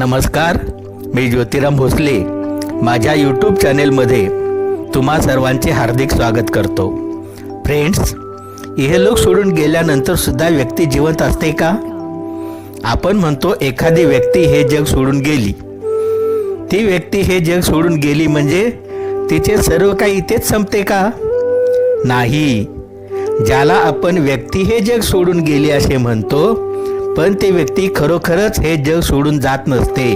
नमस्कार मी ज्योतिराम भोसले. माझ्या यूट्यूब चॅनेलमध्ये तुम्हा सर्वांचे हार्दिक स्वागत करतो. फ्रेंड्स इहलोक सोडून गेल्यानंतर सुद्धा व्यक्ती जिवंत असते का? आपण म्हणतो एखादी व्यक्ती हे जग सोडून गेली. ती व्यक्ती हे जग सोडून गेली म्हणजे तिचे सर्व काही इथेच संपते का? नाही. ज्याला आपण व्यक्ती हे जग सोडून गेली असे म्हणतो पण ती व्यक्ती खरोखरच हे जग सोडून जात नसते.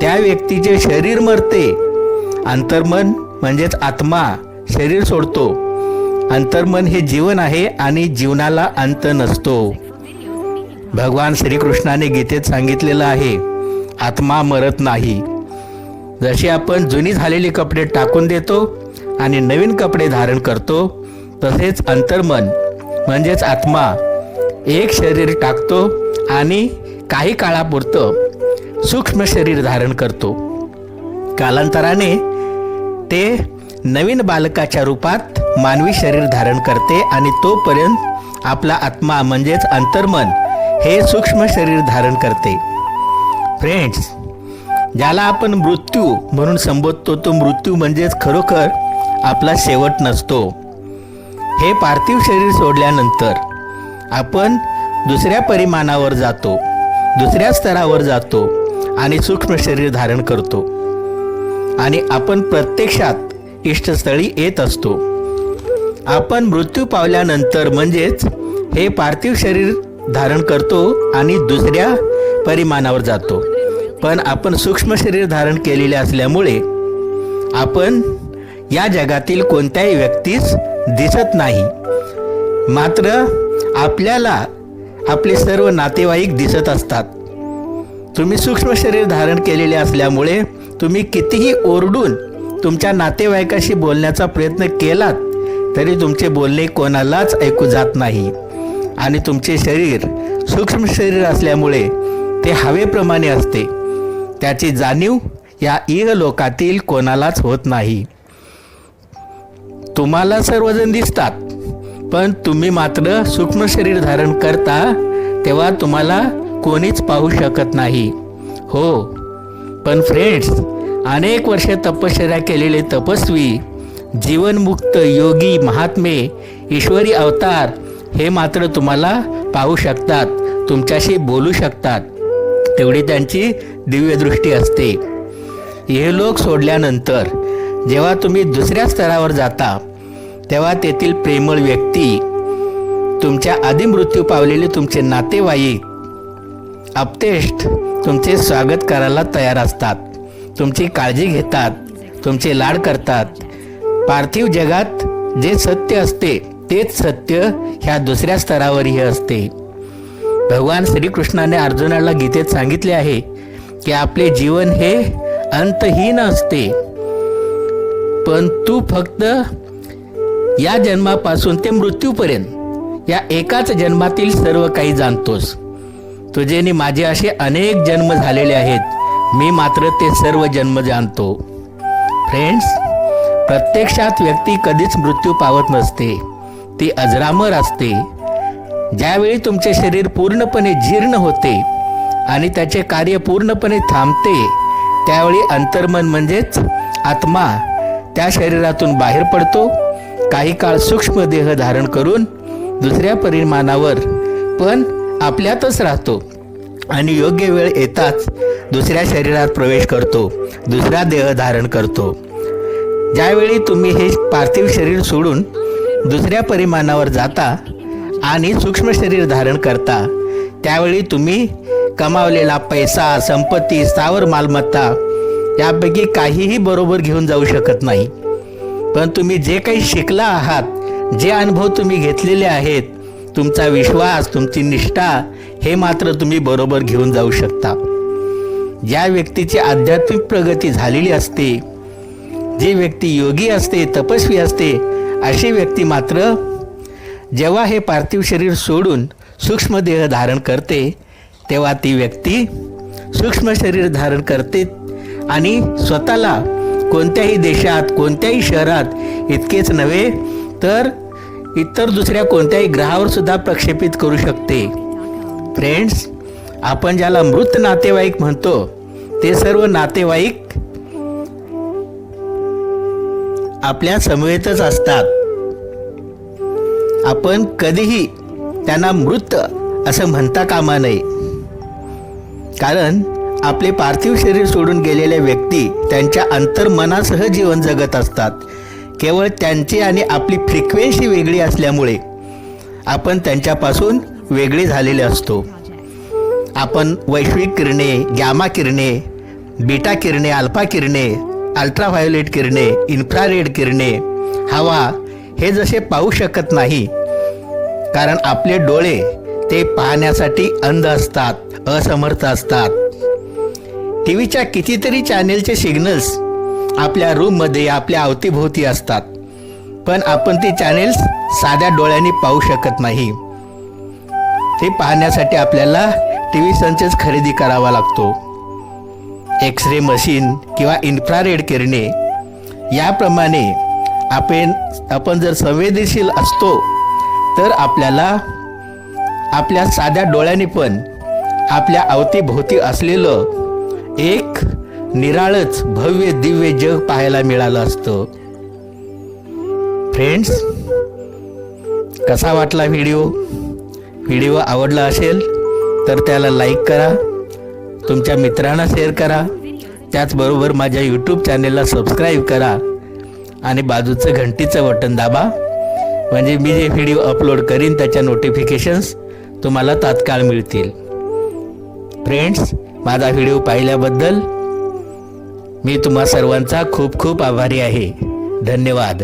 त्या व्यक्तीचे शरीर मरते. अंतर्मन म्हणजेच आत्मा शरीर सोडतो. अंतर्मन हे जीवन आहे आणि जीवनाला अंत नसतो. भगवान श्रीकृष्णाने गीतेत सांगितलेलं आहे आत्मा मरत नाही. जसे आपण जुनी झालेली कपडे टाकून देतो आणि नवीन कपडे धारण करतो तसेच अंतर्मन म्हणजेच आत्मा एक शरीर टाकतो आणि काही काळापुरतं सूक्ष्म शरीर धारण करतो. कालांतराने ते नवीन बालकाच्या रूपात मानवी शरीर धारण करते आणि तोपर्यंत आपला आत्मा म्हणजेच अंतर्मन हे सूक्ष्म शरीर धारण करते. फ्रेंड्स ज्याला आपण मृत्यू म्हणून संबोधतो तो मृत्यू म्हणजेच खरोखर आपला शेवट नसतो. हे पार्थिव शरीर सोडल्यानंतर आपण दुसऱ्या परिमाणावर जातो दुसऱ्या स्तरावर जातो आणि सूक्ष्म शरीर धारण करतो. आणि आपण प्रत्यक्षात इष्टस्थळी येत असतो. आपण मृत्यू पावल्यानंतर म्हणजेच हे पार्थिव शरीर धारण करतो आणि दुसऱ्या परिमाणावर जातो. पण आपण सूक्ष्म शरीर धारण केलेले असल्यामुळे आपण या जगातील कोणत्याही व्यक्तीस दिसत नाही. मात्र आपल्याला आपले सर्व नातेवाईक दिसत असतात. तुम्ही सूक्ष्म शरीर धारण केलेले असल्यामुळे तुम्ही कितीही ओरडून तुमच्या नातेवाईकाशी बोलण्याचा प्रयत्न केलात तरी तुमचे बोलणे कोणालाच ऐकू जात नाही. आणि तुमचे शरीर सूक्ष्म शरीर असल्यामुळे ते हवेप्रमाणे असते. त्याची जाणीव या इह लोकातील कोणालाच होत नाही. तुम्हाला सर्वजण दिसतात. पण तुम्ही मात्र सूक्ष्म शरीर धारण करता तेव्हा तुम्हाला कोणीच पाहू शकत नाही. हो. पण फ्रेंड्स अनेक वर्षे तपश्चर्या केलेले तपस्वी जीवनमुक्त योगी महात्मे ईश्वरी अवतार हे मात्र तुम्हाला पाहू शकतात तुमच्याशी बोलू शकतात. तेवढी त्यांची दिव्यदृष्टी असते. हे लोक सोडल्यानंतर जेव्हा तुम्ही दुसऱ्या स्तरावर जाता तेव्हा तेथील प्रेमळ व्यक्ती तुमच्या आधी मृत्यू पावलेले तुमचे नातेवाईक अपतेष्ट तुमचे स्वागत करायला तयार असतात. तुमची काळजी घेतात तुमचे लाड करतात. पार्थिव जगात जे सत्य असते तेच सत्य ह्या दुसऱ्या स्तरावरही असते. भगवान श्रीकृष्णाने अर्जुनाला गीतेत सांगितले आहे की आपले जीवन हे अंतहीन असते. पण तू फक्त या जन्मापासून ते मृत्यूपर्यंत या एकाच जन्मातील सर्व काही जाणतोस. तुझे आणि माझे असे अनेक जन्म झालेले आहेत मी मात्र ते सर्व जन्म जाणतो. फ्रेंड्स प्रत्यक्षात व्यक्ती कधीच मृत्यू पावत नसते. ती अजरामर असते. ज्यावेळी तुमचे शरीर पूर्णपणे जीर्ण होते आणि त्याचे कार्य पूर्णपणे थांबते त्यावेळी अंतर्मन म्हणजेच आत्मा त्या शरीरातून बाहेर पडतो काही काळ सूक्ष्म देह धारण करून दुसऱ्या परिमाणावर पण आपल्यातच राहतो आणि योग्य वेळ येताच दुसऱ्या शरीरात प्रवेश करतो दुसरा देह धारण करतो. ज्यावेळी तुम्ही हे पार्थिव शरीर सोडून दुसऱ्या परिमाणावर जाता आणि सूक्ष्म शरीर धारण करता त्यावेळी तुम्ही कमावलेला पैसा संपत्ती स्थावर मालमत्ता यापैकी काहीही बरोबर घेऊन जाऊ शकत नाही. पण तुम्ही जे काही शिकला आहात जे अनुभव तुम्ही घेतलेले आहेत तुमचा विश्वास तुमची निष्ठा हे मात्र तुम्ही बरोबर घेऊन जाऊ शकता. ज्या व्यक्तीची आध्यात्मिक प्रगती झालेली असते जी व्यक्ती योगी असते तपस्वी असते अशी व्यक्ती मात्र जेव्हा हे पार्थिव शरीर सोडून सूक्ष्मदेह धारण करते तेव्हा ती व्यक्ती सूक्ष्म शरीर धारण करते आणि स्वतःला कोणत्याही देशात कोणत्याही शहरात इतकेच नव्हे तर इतर दुसऱ्या कोणत्याही ग्रहावर सुद्धा प्रक्षेपित करू शकते. फ्रेंड्स आपण ज्याला मृत नातेवाईक म्हणतो ते सर्व नातेवाईक आपल्या समवेतच असतात. आपण कधीही त्यांना मृत असं म्हणता कामा नये. कारण आपले पार्थिव शरीर सोडून गेलेल्या व्यक्ती त्यांच्या अंतर्मनासह जीवन जगत असतात. केवळ त्यांची आणि आपली फ्रिक्वेन्सी वेगळी असल्यामुळे आपण त्यांच्यापासून वेगळे झालेले असतो. आपण वैश्विक किरणे गॅमा किरणे बीटा किरणे अल्फा किरणे अल्ट्राव्हायोलेट किरणे इन्फ्रारेड किरणे हवा हे जसे पाहू शकत नाही. कारण आपले डोळे ते पाहण्यासाठी अंध असतात असमर्थ असतात. टी व्हीच्या कितीतरी चॅनेलचे सिग्नल्स आपल्या रूममध्ये आपल्या अवतीभोवती असतात. पण आपण ते चॅनेल्स साध्या डोळ्यांनी पाहू शकत नाही. ते पाहण्यासाठी आपल्याला टी व्ही संचच खरेदी करावा लागतो. एक्स रे मशीन किंवा इन्फ्रारेड किरणे याप्रमाणे आपण आपण जर संवेदनशील असतो तर आपल्याला आपल्या साध्या डोळ्यांनी पण आपल्या अवतीभोवती असलेलं एक निराळच भव्य दिव्य जग पाहायला मिळालं असतं. फ्रेंड्स कसा वाटला व्हिडिओ व्हिडिओ आवडला असेल तर त्याला लाईक करा. तुमच्या मित्रांना शेअर करा. त्याचबरोबर माझ्या यूट्यूब चॅनेलला सबस्क्राईब करा. आणि बाजूचं घंटीचं बटन दाबा. म्हणजे मी जे व्हिडिओ अपलोड करीन त्याच्या नोटिफिकेशन्स तुम्हाला तात्काळ मिळतील. फ्रेंड्स माझा व्हिडिओ पाहिल्याबद्दल मी तुम्हा सर्वांचा खूप खूप आभारी आहे. धन्यवाद.